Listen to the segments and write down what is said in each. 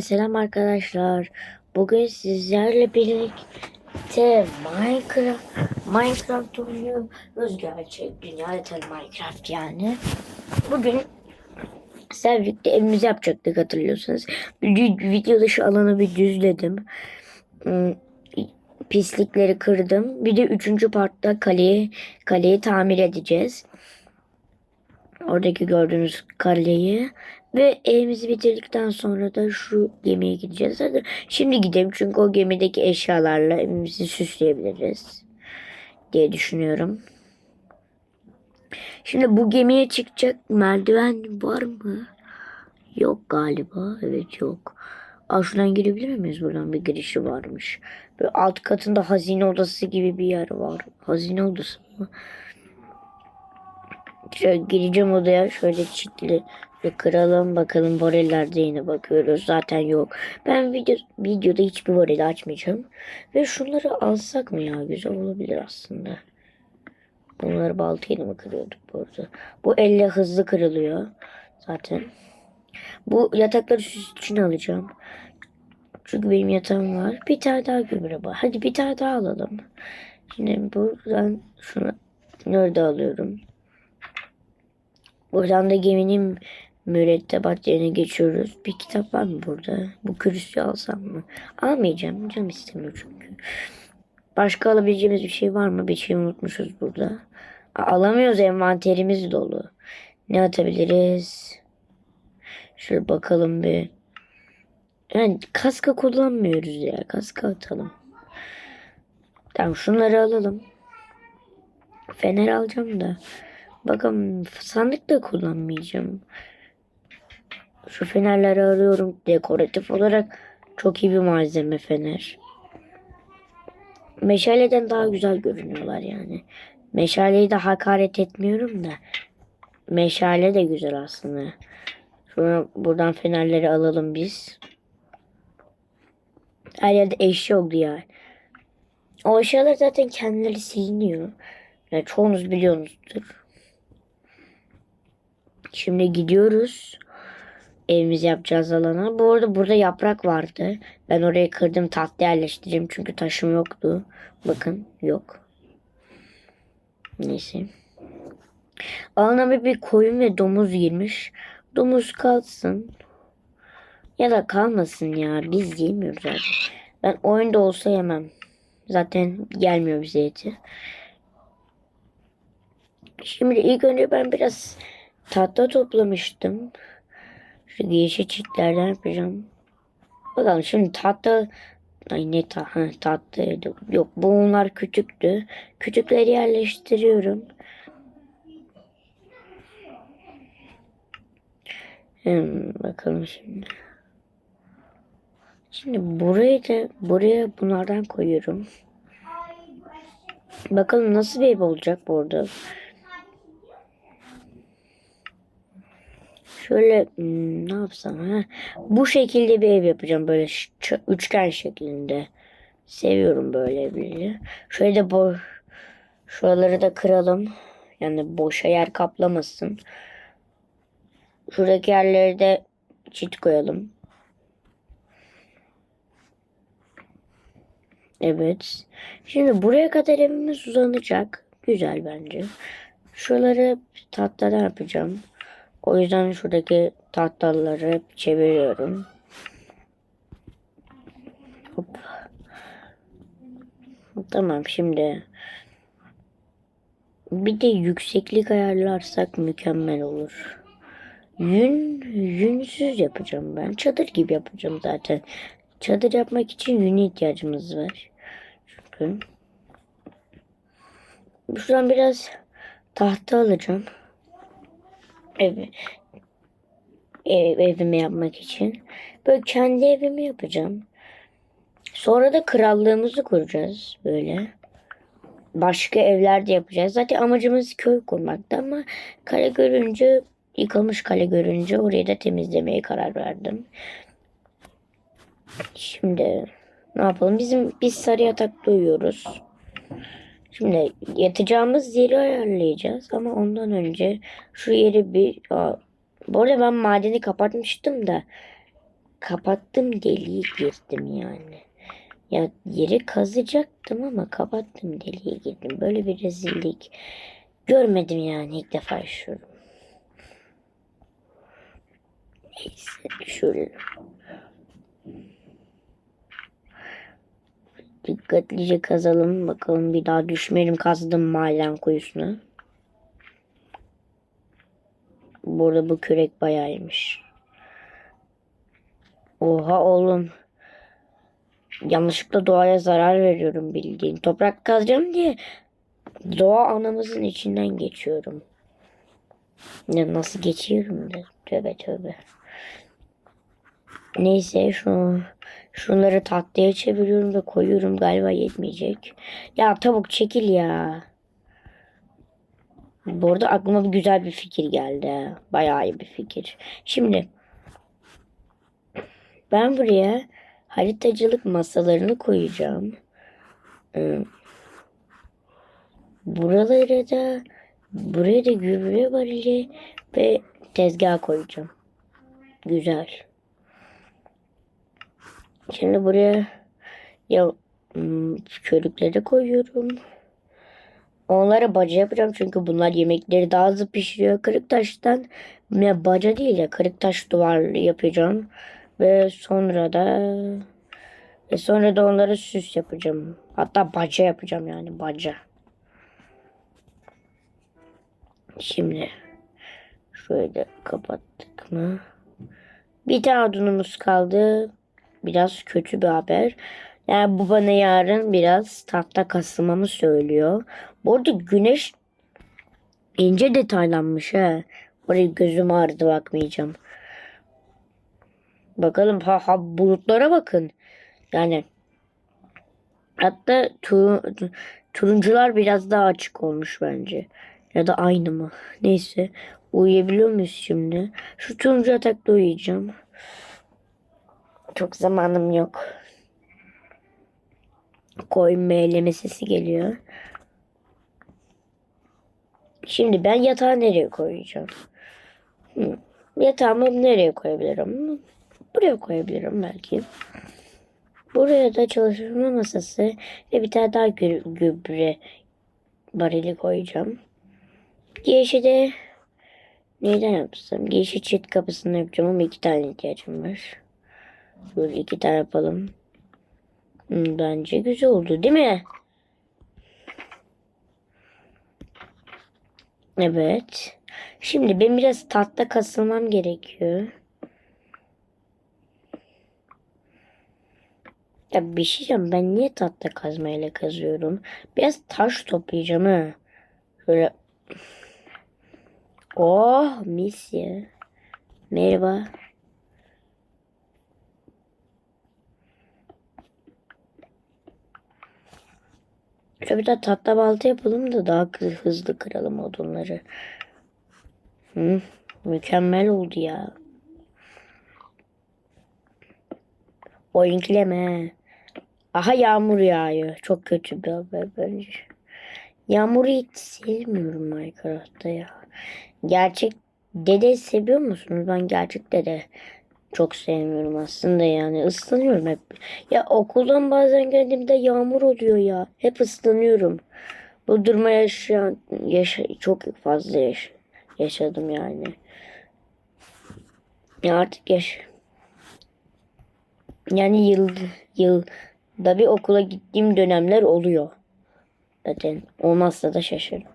Selam arkadaşlar. Bugün sizlerle birlikte Minecraft Minecraft oynuyoruz. Gerçek tabii Minecraft yani. Bugün birlikte evimizi yapacaktık hatırlıyorsanız. Videoda şu alanı bir düzledim. Hmm, Pislikleri kırdım. Bir de üçüncü partta kaleyi kaleyi tamir edeceğiz. Oradaki gördüğünüz kaleyi ve evimizi bitirdikten sonra da şu gemiye gideceğiz. Hadi şimdi gidelim çünkü o gemideki eşyalarla evimizi süsleyebiliriz diye düşünüyorum. Şimdi bu gemiye çıkacak merdiven var mı? Yok galiba. Evet yok. Aa, şuradan girebilir miyiz? Buradan bir girişi varmış. Böyle alt katında hazine odası gibi bir yer var. Hazine odası mı? Şöyle gireceğim odaya. Şöyle çitli kıralım bakalım borellerde yine bakıyoruz. Zaten yok. Ben video, videoda hiçbir boreli açmayacağım. Ve şunları alsak mı ya? Güzel olabilir aslında. Bunları baltayla mı kırıyorduk bu arada? Bu elle hızlı kırılıyor. Zaten. Bu yatakları süs için alacağım. Çünkü benim yatağım var. Bir tane daha gübre var. Hadi bir tane daha alalım. Şimdi buradan şunu nerede alıyorum? Buradan da geminin mürettebat yerine geçiyoruz. Bir kitap var mı burada? Bu kürüsü alsam mı? Almayacağım. Canım istemiyor çünkü. Başka alabileceğimiz bir şey var mı? Bir şey unutmuşuz burada. Alamıyoruz envanterimiz dolu. Ne atabiliriz? Şöyle bakalım bir. Yani kaska kullanmıyoruz ya. Kaska atalım. Tamam şunları alalım. Fener alacağım da. Bakın sandık da kullanmayacağım. Şu fenerleri arıyorum. Dekoratif olarak çok iyi bir malzeme fener. Meşaleden daha güzel görünüyorlar yani. Meşaleyi de hakaret etmiyorum da. Meşale de güzel aslında. Sonra buradan fenerleri alalım biz. Her yerde eşya oldu ya. O eşyalar zaten kendileri siliniyor. Yani çoğunuz biliyorsunuzdur. Şimdi gidiyoruz. Evimizi yapacağız alana. Bu arada burada yaprak vardı. Ben orayı kırdım tahta yerleştireyim. Çünkü taşım yoktu. Bakın yok. Neyse. Alana bir, bir koyun ve domuz girmiş. Domuz kalsın. Ya da kalmasın ya. Biz yemiyoruz zaten. Ben oyunda olsa yemem. Zaten gelmiyor bize eti. Şimdi ilk önce ben biraz tahta toplamıştım. Şu yeşil çitlerden yapacağım. Bakalım şimdi tahta Ay ne ta ha, tahtaydı. Yok bunlar küçüktü. Küçükleri yerleştiriyorum. Hmm, bakalım şimdi. Şimdi burayı da buraya bunlardan koyuyorum. Bakalım nasıl bir ev olacak burada. Şöyle hmm, ne yapsam ha? Bu şekilde bir ev yapacağım böyle üçgen şeklinde. Seviyorum böyle evleri. Şöyle de bu şuraları da kıralım. Yani boşa yer kaplamasın. Şuradaki yerleri de çit koyalım. Evet. Şimdi buraya kadar evimiz uzanacak. Güzel bence. Şuraları tahtadan yapacağım. O yüzden şuradaki tahtaları hep çeviriyorum. Hop. Tamam şimdi bir de yükseklik ayarlarsak mükemmel olur. Yün, yünsüz yapacağım ben. Çadır gibi yapacağım zaten. Çadır yapmak için yüne ihtiyacımız var. Çünkü şuradan biraz tahta alacağım. Ev, ev, evimi yapmak için. Böyle kendi evimi yapacağım. Sonra da krallığımızı kuracağız böyle. Başka evlerde yapacağız. Zaten amacımız köy kurmakta ama kale görünce yıkılmış kale görünce orayı da temizlemeye karar verdim. Şimdi ne yapalım? Bizim biz sarı yatakta uyuyoruz. Şimdi yatacağımız yeri ayarlayacağız ama ondan önce şu yeri bir Aa, bu arada ben madeni kapatmıştım da kapattım deliği girdim yani. Ya yeri kazacaktım ama kapattım deliğe girdim. Böyle bir rezillik görmedim yani ilk defa yaşıyorum. Neyse şöyle. Dikkatlice kazalım bakalım bir daha düşmeyelim kazdım maden kuyusuna. Bu arada bu kürek bayağıymış. Oha oğlum. Yanlışlıkla doğaya zarar veriyorum bildiğin. Toprak kazacağım diye doğa anamızın içinden geçiyorum. Ya nasıl geçiyorum da tövbe tövbe. Neyse şu şunları tatlıya çeviriyorum ve koyuyorum galiba yetmeyecek. Ya tavuk çekil ya. Bu arada aklıma bir güzel bir fikir geldi. Bayağı iyi bir fikir. Şimdi ben buraya haritacılık masalarını koyacağım. Ee, Buralara da buraya da gübre varili ve tezgah koyacağım. Güzel. Şimdi buraya ya hmm, körükleri koyuyorum. Onlara baca yapacağım çünkü bunlar yemekleri daha hızlı pişiriyor. Kırık taştan ya baca değil ya kırık taş duvar yapacağım. Ve sonra da ve sonra da onlara süs yapacağım. Hatta baca yapacağım yani baca. Şimdi şöyle kapattık mı? Bir tane odunumuz kaldı. Biraz kötü bir haber. Yani bu bana yarın biraz tahta kasılmamı söylüyor. Bu arada güneş ince detaylanmış ha. Oraya gözüm ağrıdı bakmayacağım. Bakalım ha, ha bulutlara bakın. Yani hatta tu, turuncular biraz daha açık olmuş bence. Ya da aynı mı? Neyse. Uyuyabiliyor muyuz şimdi? Şu turuncu yatakta uyuyacağım. Çok zamanım yok. Koyun meyleme sesi geliyor. Şimdi ben yatağı nereye koyacağım? Hı. Yatağımı nereye koyabilirim? Buraya koyabilirim belki. Buraya da çalışma masası ve bir tane daha gü- gübre barili koyacağım. Girişi de neyden yapsam? Girişi çift kapısını yapacağım ama iki tane ihtiyacım var. Böyle iki tane yapalım. Hmm, Bence güzel oldu değil mi? Evet. Şimdi ben biraz tatlı kasılmam gerekiyor. Ya bir şey diyeceğim. Ben niye tatlı kazmayla kazıyorum? Biraz taş toplayacağım ha. Şöyle. Oh mis ya. Merhaba. Şöyle bir de tatlı balta yapalım da daha hızlı kıralım odunları. Hı, mükemmel oldu ya. Oyunkileme. Aha yağmur yağıyor. Çok kötü bir haber bence. Yağmuru hiç sevmiyorum Minecraft'ta ya. Gerçek dede seviyor musunuz? Ben gerçek dede çok sevmiyorum aslında yani. Islanıyorum hep. Ya okuldan bazen geldiğimde yağmur oluyor ya. Hep ıslanıyorum. Bu duruma yaşayan, yaşa, çok fazla yaş, yaşadım yani. Ya artık yaş. Yani yıl, yılda bir okula gittiğim dönemler oluyor. Zaten olmazsa da şaşırırım.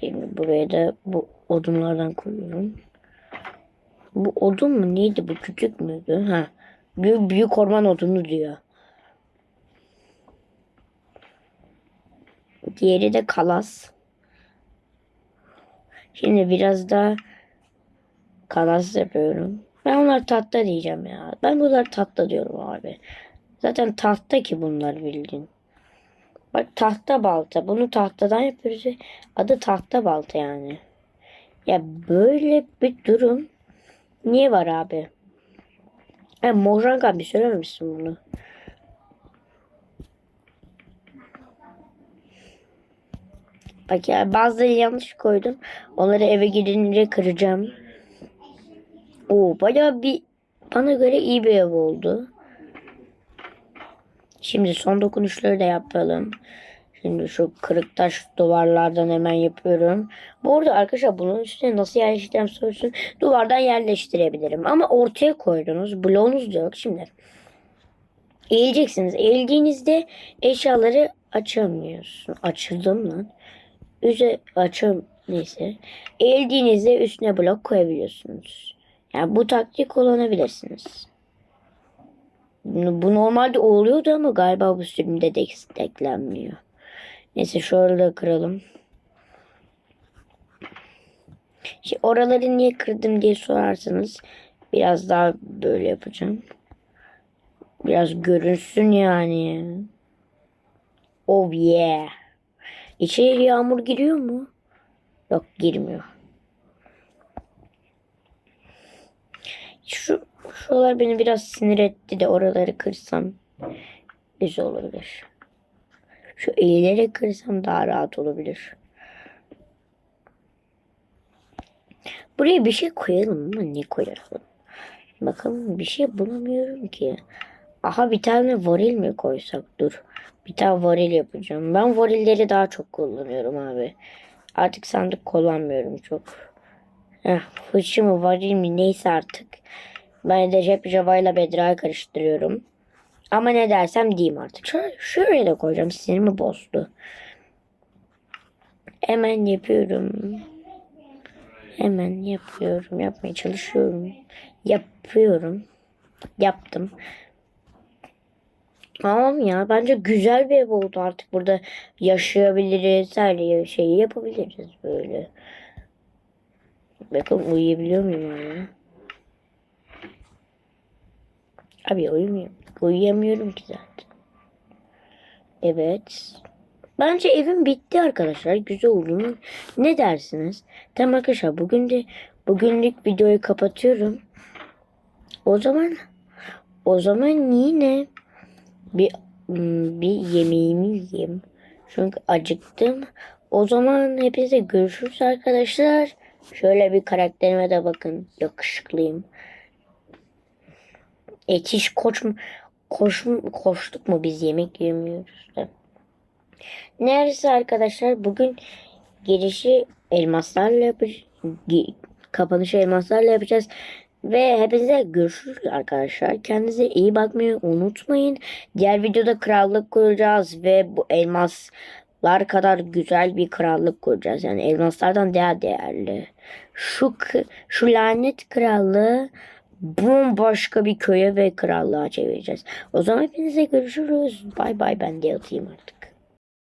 Şimdi buraya da bu odunlardan koyuyorum. Bu odun mu neydi bu küçük müydü? Ha. Büyük, büyük orman odunu diyor. Diğeri de kalas. Şimdi biraz da kalas yapıyorum. Ben onlar tahta diyeceğim ya. Ben bunlar tahta diyorum abi. Zaten tahta ki bunlar bildiğin. Bak tahta balta. Bunu tahtadan yapıyoruz. Adı tahta balta yani. Ya böyle bir durum niye var abi? Ha, Mojang abi söylememişsin bunu. Bak ya bazıları yanlış koydum. Onları eve gidince kıracağım. Oo bayağı bir bana göre iyi bir ev oldu. Şimdi son dokunuşları da yapalım. Şimdi şu kırık taş duvarlardan hemen yapıyorum. Bu arada arkadaşlar bunun üstüne nasıl yerleştireceğim sorusun. Duvardan yerleştirebilirim. Ama ortaya koydunuz. Bloğunuz da yok. Şimdi eğileceksiniz. Eğildiğinizde eşyaları açamıyorsun. Açıldım lan. Üze açam neyse. Eğildiğinizde üstüne blok koyabiliyorsunuz. Yani bu taktiği kullanabilirsiniz. Bu normalde oluyordu ama galiba bu sürümde desteklenmiyor. Neyse şöyle kıralım. Şimdi oraları niye kırdım diye sorarsanız biraz daha böyle yapacağım. Biraz görünsün yani. Oh yeah. İçeri yağmur giriyor mu? Yok girmiyor. Şu şuralar beni biraz sinir etti de oraları kırsam güzel olabilir. Şu eğilerek kırsam daha rahat olabilir. Buraya bir şey koyalım ama ne koyalım? Bakalım bir şey bulamıyorum ki. Aha bir tane varil mi koysak? Dur. Bir tane varil yapacağım. Ben varilleri daha çok kullanıyorum abi. Artık sandık kullanmıyorum çok. Heh, fıçı mı varil mi neyse artık. Ben Recep Java ile Bedra'yı karıştırıyorum. Ama ne dersem diyeyim artık. Şöyle, şuraya da koyacağım. Sinirimi bozdu. Hemen yapıyorum. Hemen yapıyorum. Yapmaya çalışıyorum. Yapıyorum. Yaptım. Tamam ya bence güzel bir ev oldu artık burada yaşayabiliriz her şeyi yapabiliriz böyle. Bakın uyuyabiliyor muyum hala? Abi uyumuyorum. Uyuyamıyorum ki zaten. Evet. Bence evim bitti arkadaşlar. Güzel oldu mu? Ne dersiniz? Tamam arkadaşlar bugün de bugünlük videoyu kapatıyorum. O zaman o zaman yine bir bir yemeğimi yiyeyim. Çünkü acıktım. O zaman hepinize görüşürüz arkadaşlar. Şöyle bir karakterime de bakın. Yakışıklıyım. Et hiç koç mu? Koş koştuk mu biz yemek yemiyoruz da. Neyse arkadaşlar bugün girişi elmaslarla yapacağız. Kapanışı elmaslarla yapacağız. Ve hepinize görüşürüz arkadaşlar. Kendinize iyi bakmayı unutmayın. Diğer videoda krallık kuracağız ve bu elmaslar kadar güzel bir krallık kuracağız. Yani elmaslardan daha değerli. Şu şu lanet krallığı bambaşka bir köye ve krallığa çevireceğiz. O zaman hepinize görüşürüz. Bay bay ben de yatayım artık.